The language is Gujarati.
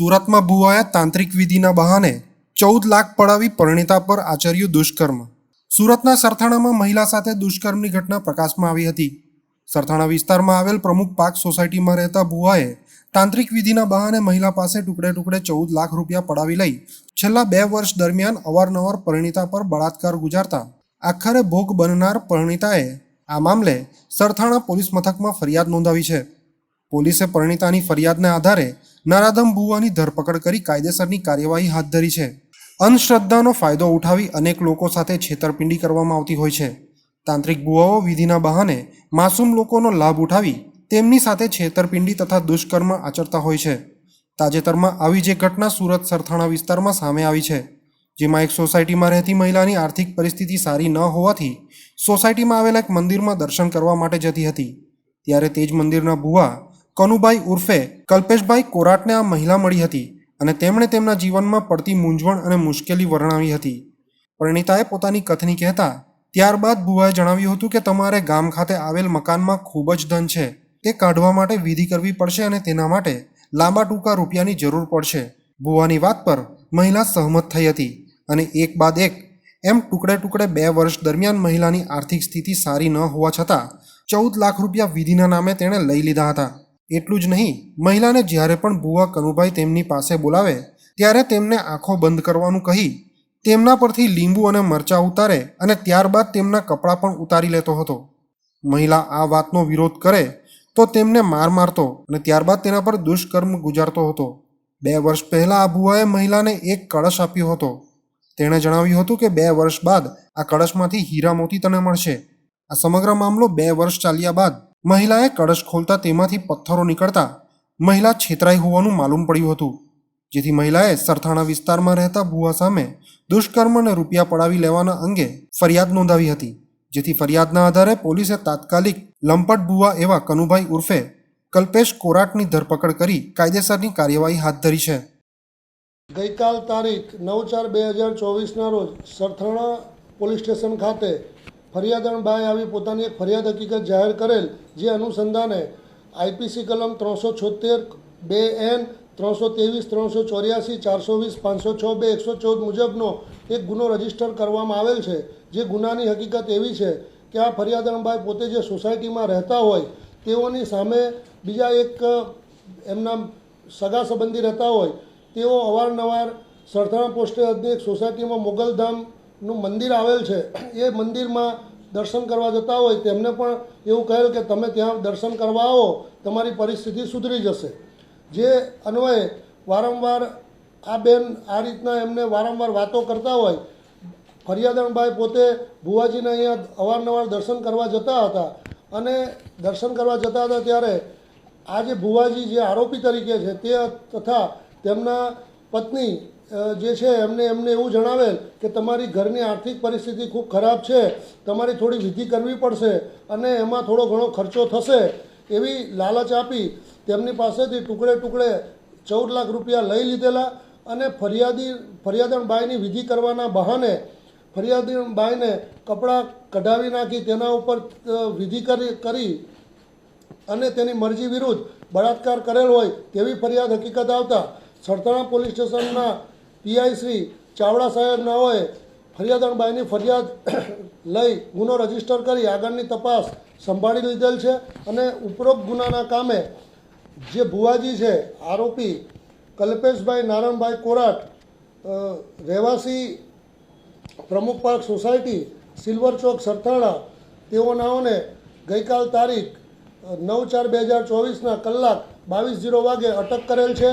સુરતમાં ભુવાયા તાંત્રિક વિધિના બહાને ચૌદ લાખ પડાવી પરિણીતા પર આચર્યું દુષ્કર્મ. સુરતના સરથાણામાં મહિલા સાથે દુષ્કર્મની ઘટના પ્રકાશમાં આવી હતી. સરથાણા વિસ્તારમાં આવેલ પ્રમુખ પાક સોસાયટીમાં રહેતા ભુવાએ તાંત્રિક વિધિના બહાને મહિલા પાસે ટુકડે ટુકડે ચૌદ લાખ રૂપિયા પડાવી લઈ છેલ્લા બે વર્ષ દરમિયાન અવારનવાર પરિણીતા પર બળાત્કાર ગુજારતા આખરે ભોગ બનનાર પરિણીતાએ આ મામલે સરથાણા પોલીસ મથકમાં ફરિયાદ નોંધાવી છે. પોલીસે પરિણીતાની ફરિયાદના આધારે નરાધમ ભુવાની ધરપકડ કરી કાયદેસરની કાર્યવાહી હાથ ધરી છે. અંધશ્રદ્ધાનો ફાયદો ઉઠાવી અનેક લોકો સાથે છેતરપિંડી કરવામાં આવતી હોય છે. તાંત્રિક ભુવાઓ વિધિના બહાને માસૂમ લોકોનો લાભ ઉઠાવી તેમની સાથે છેતરપિંડી તથા દુષ્કર્મ આચરતા હોય છે. તાજેતરમાં આવી જે ઘટના સુરત સરથાણા વિસ્તારમાં સામે આવી છે, જેમાં એક સોસાયટીમાં રહેતી મહિલાની આર્થિક પરિસ્થિતિ સારી ન હોવાથી સોસાયટીમાં આવેલા એક મંદિરમાં દર્શન કરવા માટે જતી હતી. ત્યારે તે જ મંદિરના ભુવા કનુભાઈ ઉર્ફે કલ્પેશભાઈ કોરાટને આ મહિલા મળી હતી અને તેમણે તેમના જીવનમાં પડતી મૂંઝવણ અને મુશ્કેલી વર્ણવી હતી. પરિણીતાએ પોતાની કથની કહેતા ત્યારબાદ ભુવાએ જણાવ્યું હતું કે તમારે ગામ ખાતે આવેલ મકાનમાં ખૂબ જ ધન છે. તે કાઢવા માટે વિધિ કરવી પડશે અને તેના માટે લાંબા ટૂંકા રૂપિયાની જરૂર પડશે. ભુવાની વાત પર મહિલા સહમત થઈ હતી અને એક બાદ એક એમ ટુકડે ટુકડે બે વર્ષ દરમિયાન મહિલાની આર્થિક સ્થિતિ સારી ન હોવા છતાં ચૌદ લાખ રૂપિયા વિધિના નામે તેણે લઈ લીધા હતા. એટલું જ નહીં, મહિલાને જ્યારે પણ ભુવા કનુભાઈ તેમની પાસે બોલાવે, ત્યારે તેમને આંખો બંધ કરવાનું કહી, તેમના પરથી લીંબુ અને મરચાં ઉતારે અને ત્યારબાદ તેમના કપડાં પણ ઉતારી લેતો હતો. મહિલા આ વાતનો વિરોધ કરે, તો તેમને માર મારતો અને ત્યારબાદ તેના પર દુષ્કર્મ ગુજારતો હતો. બે વર્ષ પહેલાં આ ભુવાએ મહિલાને એક કળશ આપ્યો હતો. તેણે જણાવ્યું હતું કે બે વર્ષ બાદ આ કળશમાંથી હીરા મોતી તને મળશે. આ સમગ્ર મામલો બે વર્ષ ચાલ્યા બાદ મહિલાએ કળશ ખોલતા તેમાંથી પથ્થરો નીકળતા મહિલા છેતરાઈ હોવાનું માલુમ પડ્યું હતું. જેથી મહિલાએ સરથાણા વિસ્તારમાં રહેતા ભુવા સામે દુષ્કર્મ અને રૂપિયા પડાવી લેવાના અંગે ફરિયાદ નોંધાવી હતી. જેથી ફરિયાદના આધારે પોલીસે તાત્કાલિક લંપટ ભુવા એવા કનુભાઈ ઉર્ફે કલ્પેશ કોરાટની ધરપકડ કરી કાયદેસરની કાર્યવાહી હાથ ધરી છે. ગઈકાલ તારીખ નવ ચાર બે હજાર ચોવીસના રોજ સરથાણા પોલીસ સ્ટેશન ખાતે ફરિયાદણબાઈ આવી પોતાની એક ફરિયાદ હકીકત જાહેર કરેલ, જે અનુસંધાને આઈપીસી કલમ ત્રણસો છોતેર બે એન ત્રણસો ત્રેવીસ ત્રણસો ચોર્યાસી ચારસો વીસ પાંચસો છ બે એકસો ચૌદ મુજબનો એક ગુનો રજિસ્ટર કરવામાં આવેલ છે. જે ગુનાની હકીકત એવી છે કે આ ફરિયાદણભાઈ પોતે જે સોસાયટીમાં રહેતા હોય, તેઓની સામે બીજા એક એમના સગા સંબંધી રહેતા હોય, તેઓ અવારનવાર સરથાણા પોસ્ટે અધ્યક્ષ સોસાયટીમાં સોસાયટીમાં મોગલધામનું મંદિર આવેલ છે, એ મંદિરમાં દર્શન કરવા જતા હોય, તેમને પણ એવું કહેલ કે તમે ત્યાં દર્શન કરવા આવો, તમારી પરિસ્થિતિ સુધરી જશે. જે અન્વયે વારંવાર આ બેન આ રીતના એમને વારંવાર વાતો કરતા હોય, ફરિયાદણભાઈ પોતે ભુવાજીને અહીંયા અવારનવાર દર્શન કરવા જતા હતા અને દર્શન કરવા જતા હતા ત્યારે આ જે ભુવાજી જે આરોપી તરીકે છે, તે તથા તેમના પત્ની જે છે, એમને એમને એવું જણાવેલ કે તમારી ઘરની આર્થિક પરિસ્થિતિ ખૂબ ખરાબ છે, તમારી થોડી વિધિ કરવી પડશે અને એમાં થોડો ઘણો ખર્ચો થશે એવી લાલચ આપી તેમની પાસેથી ટુકડે ટુકડે ચૌદ લાખ રૂપિયા લઈ લીધેલા અને ફરિયાદી, ફરિયાદણબાઈની વિધિ કરવાના બહાને ફરિયાદીબાઈને કપડાં કઢાવી નાખી, તેના ઉપર વિધિ કરી કરી અને તેની મરજી વિરુદ્ધ બળાત્કાર કરેલ હોય તેવી ફરિયાદ હકીકત આવતા સરથાણા પોલીસ સ્ટેશનના પીઆઈ શ્રી ચાવડા સાહેબ નાઓએ ફરિયાદણબાઈની ફરિયાદ લઈ ગુનો રજિસ્ટર કરી આગળની તપાસ સંભાળી લીધેલ છે અને ઉપરોક્ત ગુનાના કામે જે ભુવાજી છે, આરોપી કલ્પેશભાઈ નારાયણભાઈ કોરાટ રહેવાસી Pramukh park society, silver chowk, Sarthana તેઓનાઓને ગઈકાલ તારીખ નવ ચાર બે હજાર ચોવીસના કલાક બાવીસ જીરો વાગે અટક કરેલ છે.